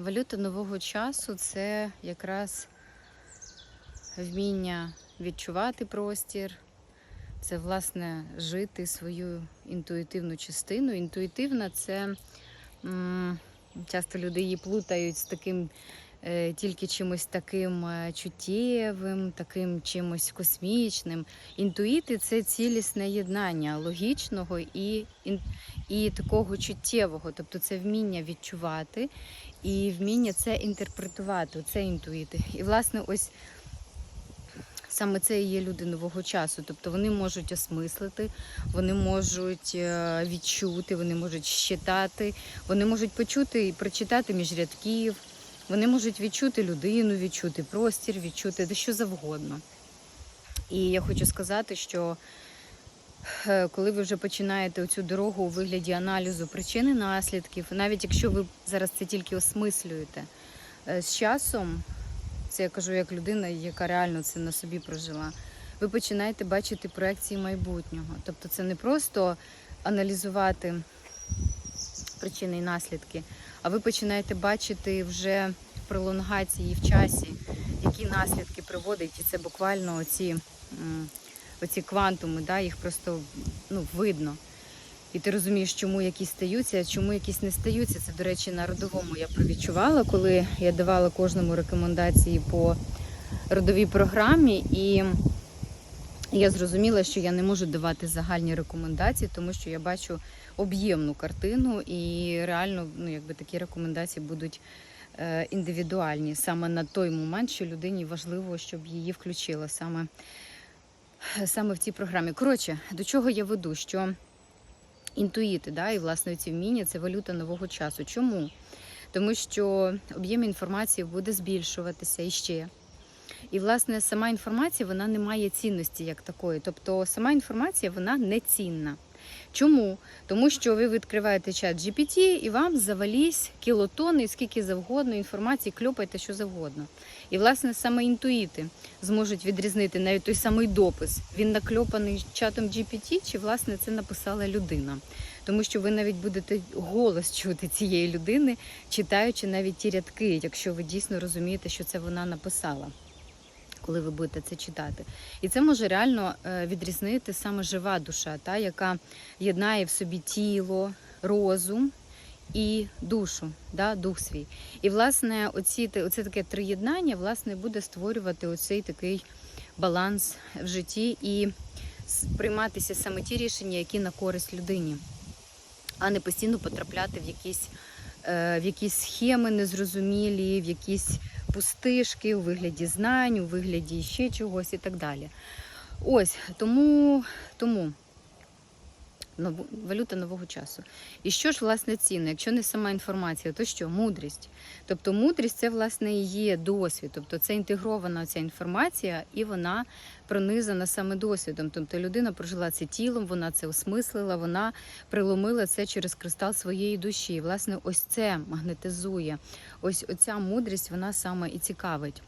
Валюта нового часу це якраз вміння відчувати простір, це, власне, жити свою інтуїтивну частину. Інтуїтивна це часто люди її плутають з таким тільки чимось таким е, чуттєвим, таким чимось космічним. Інтуїти це цілісне єднання логічного і, і такого чуттєвого, тобто це вміння відчувати і вміння це інтерпретувати, це інтуїти. І власне, ось саме це і є люди нового часу. Тобто вони можуть осмислити, вони можуть е, відчути, вони можуть щитати, вони можуть почути і прочитати між рядків, вони можуть відчути людину, відчути простір, відчути де що завгодно. І я хочу сказати, що е, коли ви вже починаєте цю дорогу у вигляді аналізу причин і наслідків, навіть якщо ви зараз це тільки осмислюєте, е, з часом, це я кажу як людина, яка реально це на собі прожила, ви починаєте бачити проекції майбутнього. Тобто це не просто аналізувати причини і наслідки, а ви починаєте бачити вже в пролонгації в часі, які наслідки приводить, і це буквально оці, оці квантуми, да, їх просто ну, видно. І ти розумієш, чому якісь стаються, а чому якісь не стаються. Це, до речі, на родовому я провідчувала, коли я давала кожному рекомендації по родовій програмі, і я зрозуміла, що я не можу давати загальні рекомендації, тому що я бачу об'ємну картину, і реально ну, якби такі рекомендації будуть е, індивідуальні саме на той момент, що людині важливо, щоб її включило саме, саме в цій програмі. Коротше, до чого я веду? Що інтуїти, да, і власне ці вміння це валюта нового часу. Чому? Тому що об'єм інформації буде збільшуватися іще. І, власне, сама інформація вона не має цінності як такої. Тобто сама інформація вона не цінна. Чому? Тому що ви відкриваєте чат GPT і вам завалізь кілотони, скільки завгодно інформації, кльопайте що завгодно. І, власне, саме інтуїти зможуть відрізнити навіть той самий допис. Він накльопаний чатом GPT, чи власне це написала людина. Тому що ви навіть будете голос чути цієї людини, читаючи навіть ті рядки, якщо ви дійсно розумієте, що це вона написала. Коли ви будете це читати, і це може реально е, відрізнити саме жива душа, та яка єднає в собі тіло, розум і душу, да, дух свій. І власне, оці оце таке триєднання власне буде створювати оцей такий баланс в житті і прийматися саме ті рішення, які на користь людині, а не постійно потрапляти в якісь, е, в якісь схеми незрозумілі, в якісь пустишки у вигляді знань, у вигляді ще чогось і так далі. Ось тому, тому нову- валюта нового часу. І що ж власне цінно? Якщо не сама інформація, то що? Мудрість. Тобто мудрість це власне і є досвід, тобто це інтегрована ця інформація, і вона пронизана саме досвідом. Тобто людина прожила це тілом, вона це осмислила, вона приломила це через кристал своєї душі. І, власне, ось це магнетизує. Ось оця мудрість, вона саме і цікавить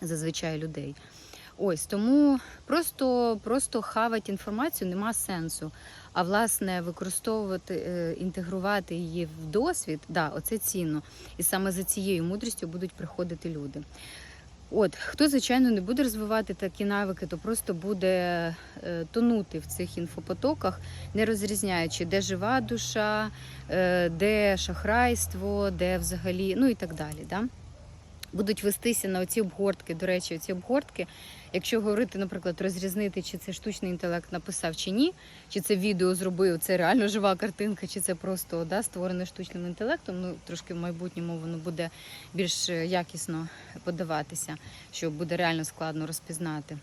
зазвичай людей. Ось тому просто, просто хавати інформацію нема сенсу. А власне використовувати, е, інтегрувати її в досвід, да, оце цінно. І саме за цією мудрістю будуть приходити люди. От, хто, звичайно, не буде розвивати такі навики, то просто буде е, тонути в цих інфопотоках, не розрізняючи, де жива душа, е, де шахрайство, де взагалі, ну і так далі. Да? Будуть вестися на оці обгортки. До речі, ці обгортки, якщо говорити, наприклад, розрізнити, чи це штучний інтелект написав чи ні, чи це відео зробив, це реально жива картинка, чи це просто да, створене штучним інтелектом. Ну трошки в майбутньому воно буде більш е, якісно подаватися, що буде реально складно розпізнати.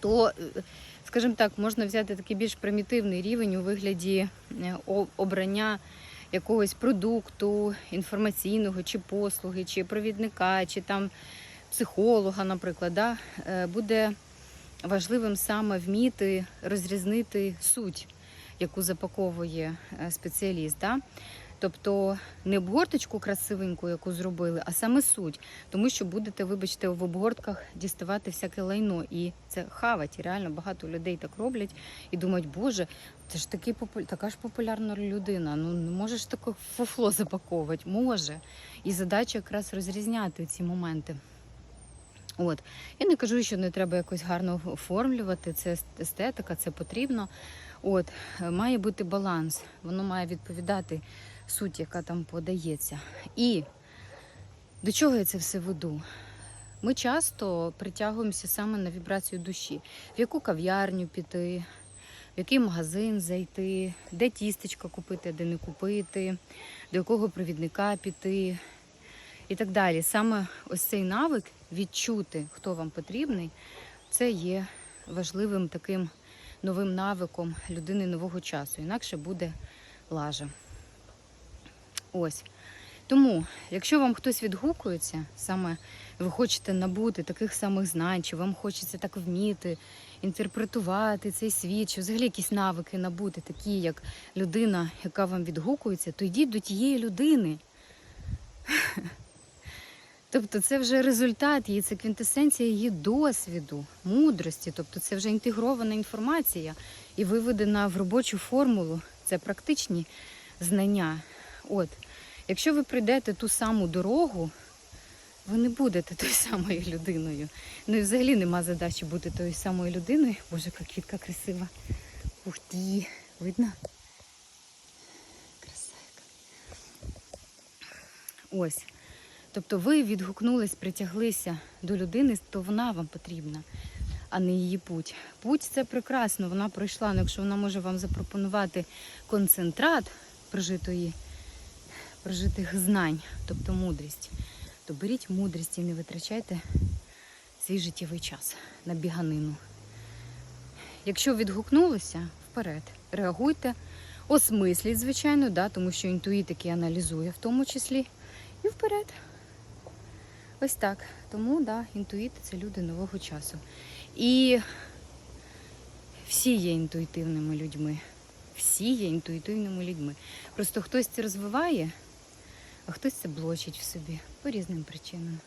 То, е, скажімо так, можна взяти такий більш примітивний рівень у вигляді е, обрання якогось продукту інформаційного, чи послуги, чи провідника, чи там психолога, наприклад, да, е, буде важливим саме вміти розрізнити суть, яку запаковує е, спеціаліст. Да? Тобто не обгорточку красивеньку, яку зробили, а саме суть. Тому що будете, вибачте, в обгортках діставати всяке лайно. І це хавать. І реально багато людей так роблять і думають, боже, це ж такий попу- така ж популярна людина. Ну не можеш таке фуфло запаковувати. Може. І задача якраз розрізняти ці моменти. От. Я не кажу, що не треба якось гарно оформлювати, це естетика, це потрібно. От, е, має бути баланс, воно має відповідати суть, яка там подається. І до чого я це все веду? Ми часто притягуємося саме на вібрацію душі, в яку кав'ярню піти, в який магазин зайти, де тістечко купити, де не купити, до якого провідника піти і так далі. Саме ось цей навик відчути, хто вам потрібний, це є важливим таким новим навиком людини нового часу. Інакше буде лажа. Ось. Тому, якщо вам хтось відгукується, саме ви хочете набути таких самих знань, чи вам хочеться так вміти, інтерпретувати цей світ, чи взагалі якісь навики набути, такі як людина, яка вам відгукується, то йдіть до тієї людини. Тобто це вже результат її, це квінтесенція її досвіду, мудрості. Тобто це вже інтегрована інформація і виведена в робочу формулу. Це практичні знання. От, якщо ви прийдете ту саму дорогу, ви не будете тою самою людиною. Ну і взагалі нема задачі бути тою самою людиною. Боже, яка квітка красива. Ух ти, видно? Краса яка. Ось. Тобто ви відгукнулись, притяглися до людини, то вона вам потрібна, а не її путь. Путь це прекрасно, вона пройшла. Ну, якщо вона може вам запропонувати концентрат прожитої, прожитих знань, тобто мудрість, то беріть мудрість і не витрачайте свій життєвий час на біганину. Якщо відгукнулися, вперед, реагуйте, осмисліть, звичайно, да, тому що інтуїт таки аналізує в тому числі. І вперед. Ось так. Тому, да, інтуїти це люди нового часу. І всі є інтуїтивними людьми. Всі є інтуїтивними людьми. Просто хтось це розвиває, а хтось це блочить в собі по різним причинам.